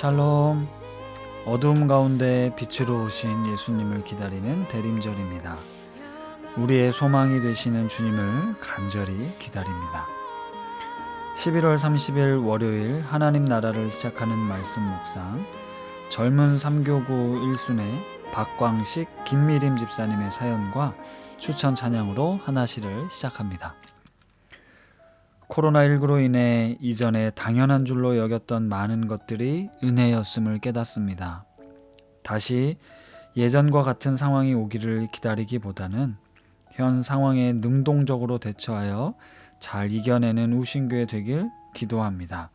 샬롬. 어둠 가운데 빛으로 오신 예수님을 기다리는 대림절입니다. 우리의 소망이 되시는 주님을 간절히 기다립니다. 11월 30일 월요일 하나님 나라를 시작하는 말씀 묵상 젊은 삼교구 1순회 박광식 김미림 집사님의 사연과 추천 찬양으로 하나시를 시작합니다. 코로나19로 인해 이전에 당연한 줄로 여겼던 많은 것들이 은혜였음을 깨닫습니다. 다시 예전과 같은 상황이 오기를 기다리기보다는 현 상황에 능동적으로 대처하여 잘 이겨내는 우신교회 되길 기도합니다.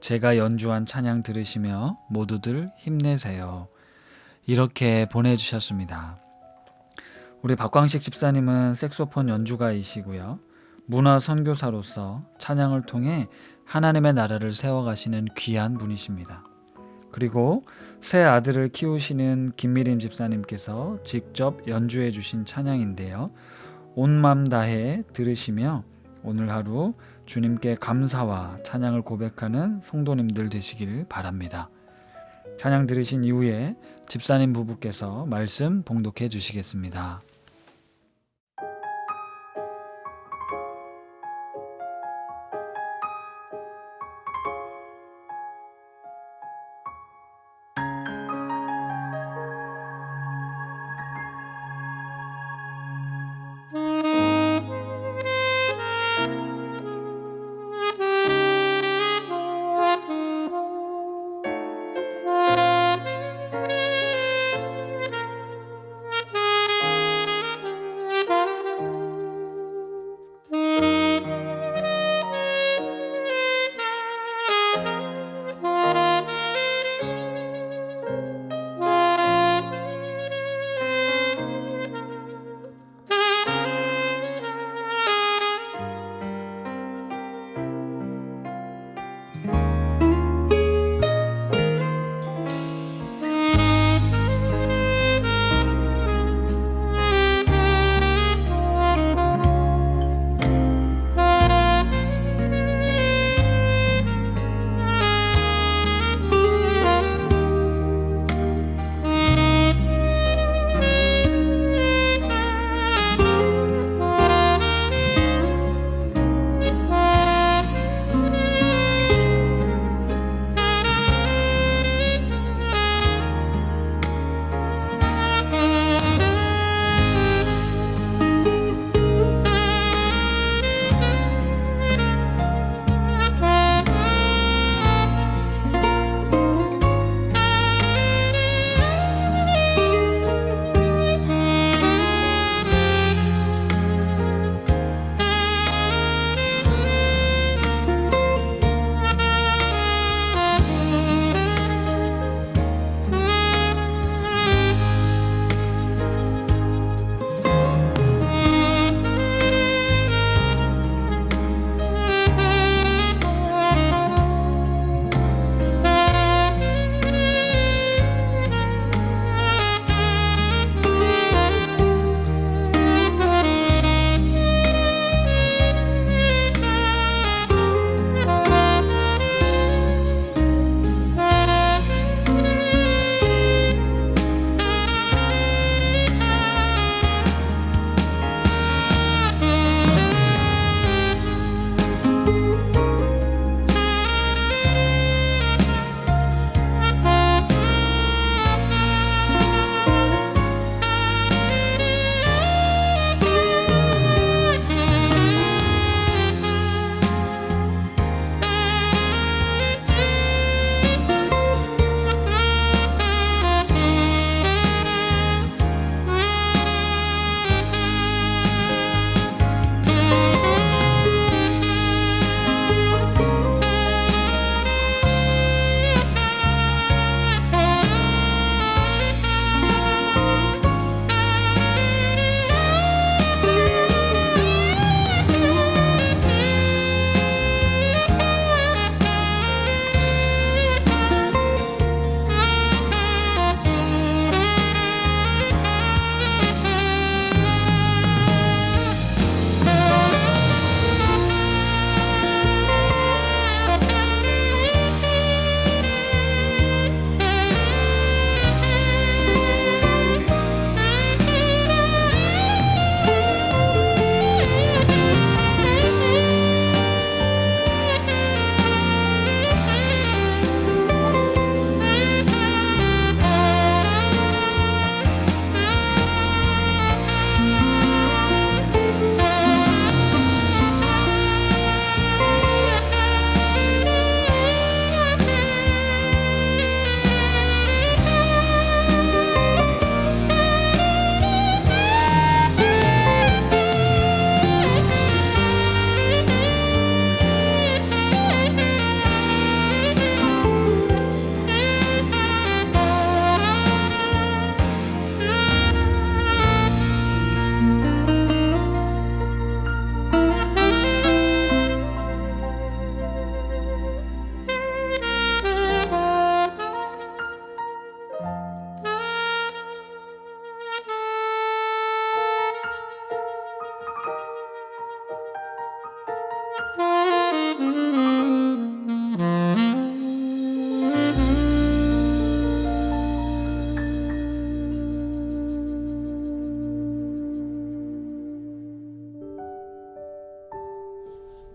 제가 연주한 찬양 들으시며 모두들 힘내세요. 이렇게 보내주셨습니다. 우리 박광식 집사님은 색소폰 연주가이시고요. 문화 선교사로서 찬양을 통해 하나님의 나라를 세워가시는 귀한 분이십니다. 그리고 새 아들을 키우시는 김미림 집사님께서 직접 연주해 주신 찬양인데요. 온맘 다해 들으시며 오늘 하루 주님께 감사와 찬양을 고백하는 성도님들 되시길 바랍니다. 찬양 들으신 이후에 집사님 부부께서 말씀 봉독해 주시겠습니다.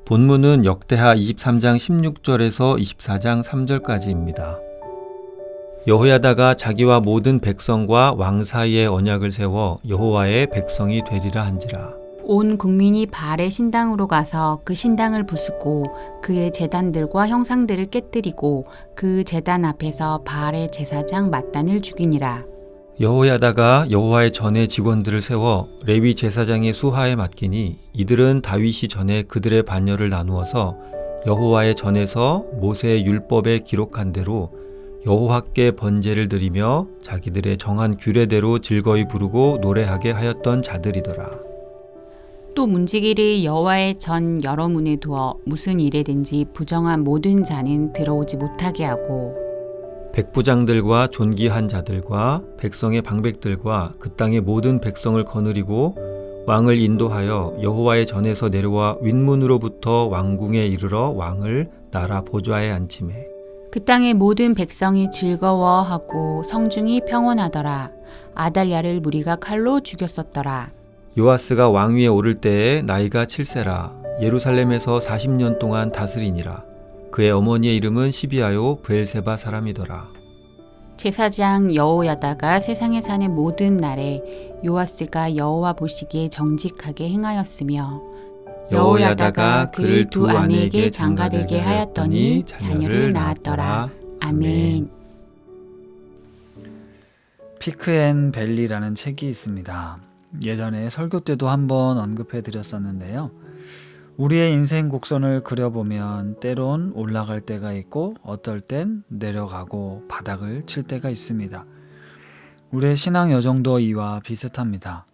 본문은 역대하 23장 16절에서 24장 3절까지입니다. 여호야다가 자기와 모든 백성과 왕 사이에 언약을 세워 여호와의 백성이 되리라 한지라. 온 국민이 바알의 신당으로 가서 그 신당을 부수고 그의 제단들과 형상들을 깨뜨리고 그 제단 앞에서 바알의 제사장 mat단을 죽이니라. 여호야다가 여호와의 전에 직원들을 세워 레위 제사장의 수하에 맡기니 이들은 다윗이 전에 그들의 반열을 나누어서 여호와의 전에서 모세의 율법에 기록한 대로 여호와께 번제를 드리며 자기들의 정한 규례대로 즐거이 부르고 노래하게 하였던 자들이더라. 또 문지기를 여호와의 전 여러 문에 두어 무슨 일에든지 부정한 모든 자는 들어오지 못하게 하고 백부장들과 존귀한 자들과 백성의 방백들과 그 땅의 모든 백성을 거느리고 왕을 인도하여 여호와의 전에서 내려와 윗문으로부터 왕궁에 이르러 왕을 나라 보좌에 앉히매 그 땅의 모든 백성이 즐거워하고 성중이 평온하더라. 아달랴를 무리가 칼로 죽였었더라. 요아스가 왕위에 오를 때에 나이가 7세라 예루살렘에서 40년 동안 다스리니라 그의 어머니의 이름은 시비아요 브엘세바 사람이더라 제사장 여호야다가 세상에 사는 모든 날에 요아스가 여호와 보시기에 정직하게 행하였으며 여호야다가 그를 두 아내에게 장가들게 하였더니 자녀를 낳았더라. 아멘. 피크앤 벨리라는 책이 있습니다. 예전에 설교 때도 한번 언급해 드렸었는데요. 우리의 인생 곡선을 그려보면 때론 올라갈 때가 있고 어떨 땐 내려가고 바닥을 칠 때가 있습니다. 우리의 신앙 여정도 이와 비슷합니다.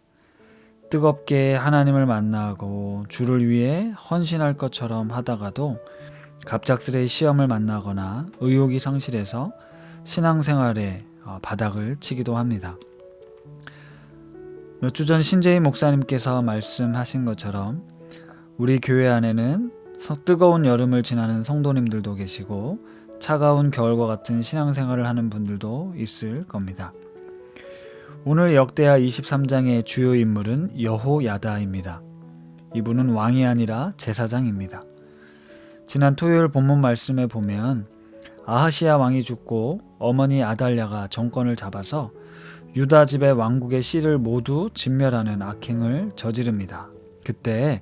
뜨겁게 하나님을 만나고 주를 위해 헌신할 것처럼 하다가도 갑작스레 시험을 만나거나 의욕이 상실해서 신앙생활에 어, 바닥을 치기도 합니다. 몇 주 전 신재희 목사님께서 말씀하신 것처럼 우리 교회 안에는 서- 뜨거운 여름을 지나는 성도님들도 계시고 차가운 겨울과 같은 신앙생활을 하는 분들도 있을 겁니다. 오늘 역대하 23장의 주요 인물은 여호야다입니다. 이분은 왕이 아니라 제사장입니다. 지난 토요일 본문 말씀에 보면 아하시아 왕이 죽고 어머니 아달랴가 정권을 잡아서 유다 집의 왕국의 씨를 모두 진멸하는 악행을 저지릅니다. 그때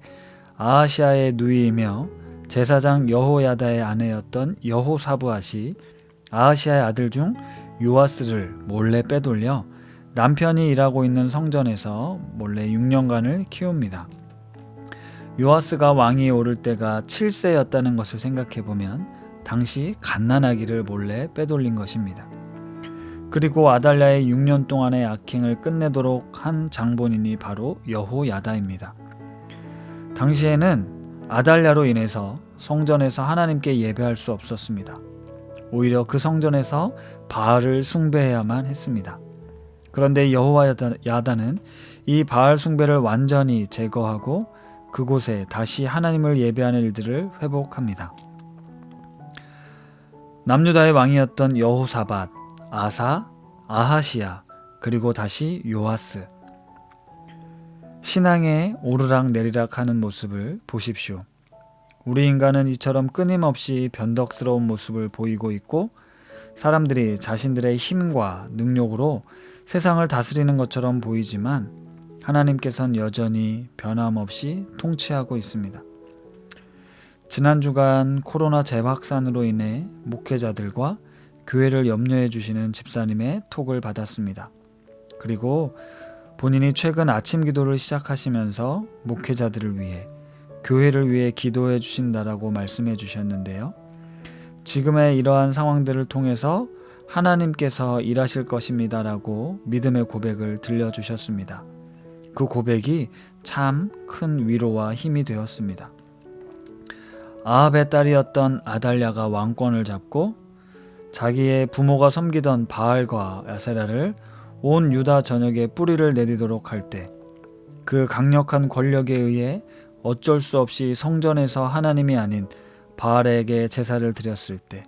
아하시아의 누이이며 제사장 여호야다의 아내였던 여호사부앗이 아하시아의 아들 중 요아스를 몰래 빼돌려 남편이 일하고 있는 성전에서 몰래 6년간을 키웁니다. 요아스가 왕위에 오를 때가 7세였다는 것을 생각해 보면 당시 갓난아기를 몰래 빼돌린 것입니다. 그리고 아달랴의 6년 동안의 악행을 끝내도록 한 장본인이 바로 여호야다입니다. 당시에는 아달랴로 인해서 성전에서 하나님께 예배할 수 없었습니다. 오히려 그 성전에서 바알을 숭배해야만 했습니다. 그런데 여호와 야다는 이 바알 숭배를 완전히 제거하고 그곳에 다시 하나님을 예배하는 일들을 회복합니다. 남유다의 왕이었던 여호사밧, 아사, 아하시아, 그리고 다시 요아스. 신앙에 오르락 내리락 하는 모습을 보십시오. 우리 인간은 이처럼 끊임없이 변덕스러운 모습을 보이고 있고 사람들이 자신들의 힘과 능력으로 세상을 다스리는 것처럼 보이지만 하나님께선 여전히 변함없이 통치하고 있습니다. 지난 주간 코로나 재확산으로 인해 목회자들과 교회를 염려해 주시는 집사님의 톡을 받았습니다. 그리고 본인이 최근 아침 기도를 시작하시면서 목회자들을 위해 교회를 위해 기도해 주신다라고 말씀해 주셨는데요. 지금의 이러한 상황들을 통해서 하나님께서 일하실 것입니다라고 믿음의 고백을 들려주셨습니다. 그 고백이 참 큰 위로와 힘이 되었습니다. 아합의 딸이었던 아달랴가 왕권을 잡고 자기의 부모가 섬기던 바알과 야세라를 온 유다 전역에 뿌리를 내리도록 할 때 그 강력한 권력에 의해 어쩔 수 없이 성전에서 하나님이 아닌 바알에게 제사를 드렸을 때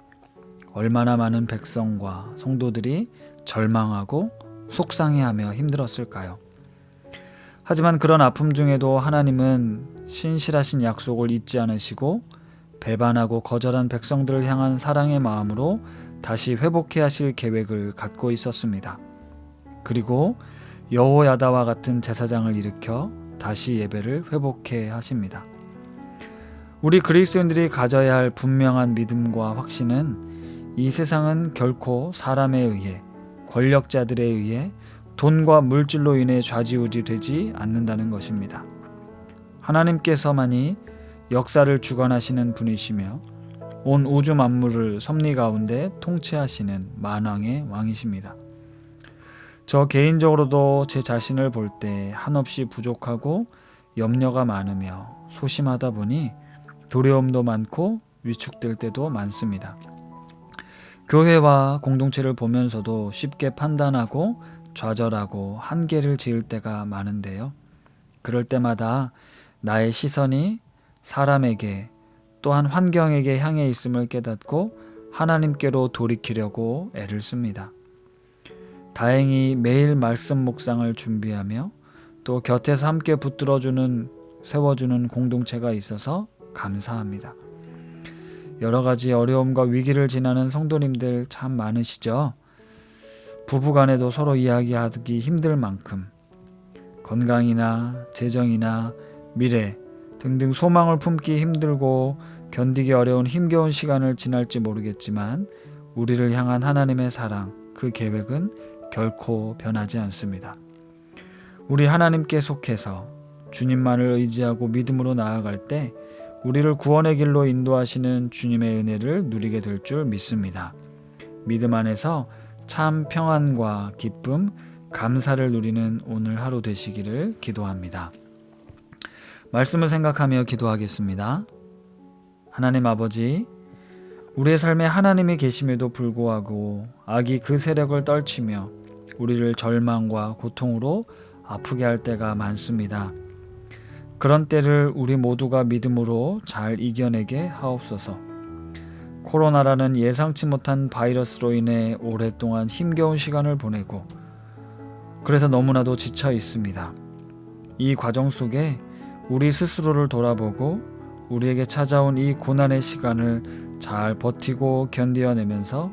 얼마나 많은 백성과 성도들이 절망하고 속상해하며 힘들었을까요? 하지만 그런 아픔 중에도 하나님은 신실하신 약속을 잊지 않으시고 배반하고 거절한 백성들을 향한 사랑의 마음으로 다시 회복해 하실 계획을 갖고 있었습니다. 그리고 여호야다와 같은 제사장을 일으켜 다시 예배를 회복해 하십니다. 우리 그리스도인들이 가져야 할 분명한 믿음과 확신은 이 세상은 결코 사람에 의해 권력자들에 의해 돈과 물질로 인해 좌지우지 되지 않는다는 것입니다. 하나님께서만이 역사를 주관하시는 분이시며 온 우주 만물을 섭리 가운데 통치하시는 만왕의 왕이십니다. 저 개인적으로도 제 자신을 볼 때 한없이 부족하고 염려가 많으며 소심하다 보니 두려움도 많고 위축될 때도 많습니다. 교회와 공동체를 보면서도 쉽게 판단하고 좌절하고 한계를 지을 때가 많은데요. 그럴 때마다 나의 시선이 사람에게 또한 환경에게 향해 있음을 깨닫고 하나님께로 돌이키려고 애를 씁니다. 다행히 매일 말씀 묵상을 준비하며 또 곁에서 함께 붙들어주는 세워주는 공동체가 있어서 감사합니다. 여러 가지 어려움과 위기를 지나는 성도님들 참 많으시죠? 부부간에도 서로 이야기하기 힘들 만큼 건강이나 재정이나 미래 등등 소망을 품기 힘들고 견디기 어려운 힘겨운 시간을 지날지 모르겠지만 우리를 향한 하나님의 사랑, 그 계획은 결코 변하지 않습니다. 우리 하나님께 속해서 주님만을 의지하고 믿음으로 나아갈 때 우리를 구원의 길로 인도하시는 주님의 은혜를 누리게 될 줄 믿습니다. 믿음 안에서 참 평안과 기쁨, 감사를 누리는 오늘 하루 되시기를 기도합니다. 말씀을 생각하며 기도하겠습니다. 하나님 아버지, 우리의 삶에 하나님이 계심에도 불구하고 악이 그 세력을 떨치며 우리를 절망과 고통으로 아프게 할 때가 많습니다. 그런 때를 우리 모두가 믿음으로 잘 이겨내게 하옵소서. 코로나라는 예상치 못한 바이러스로 인해 오랫동안 힘겨운 시간을 보내고 그래서 너무나도 지쳐 있습니다. 이 과정 속에 우리 스스로를 돌아보고 우리에게 찾아온 이 고난의 시간을 잘 버티고 견디어내면서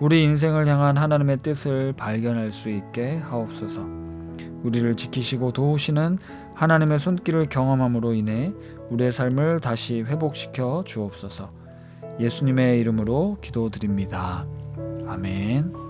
우리 인생을 향한 하나님의 뜻을 발견할 수 있게 하옵소서. 우리를 지키시고 도우시는 하나님의 손길을 경험함으로 인해 우리의 삶을 다시 회복시켜 주옵소서. 예수님의 이름으로 기도드립니다. 아멘.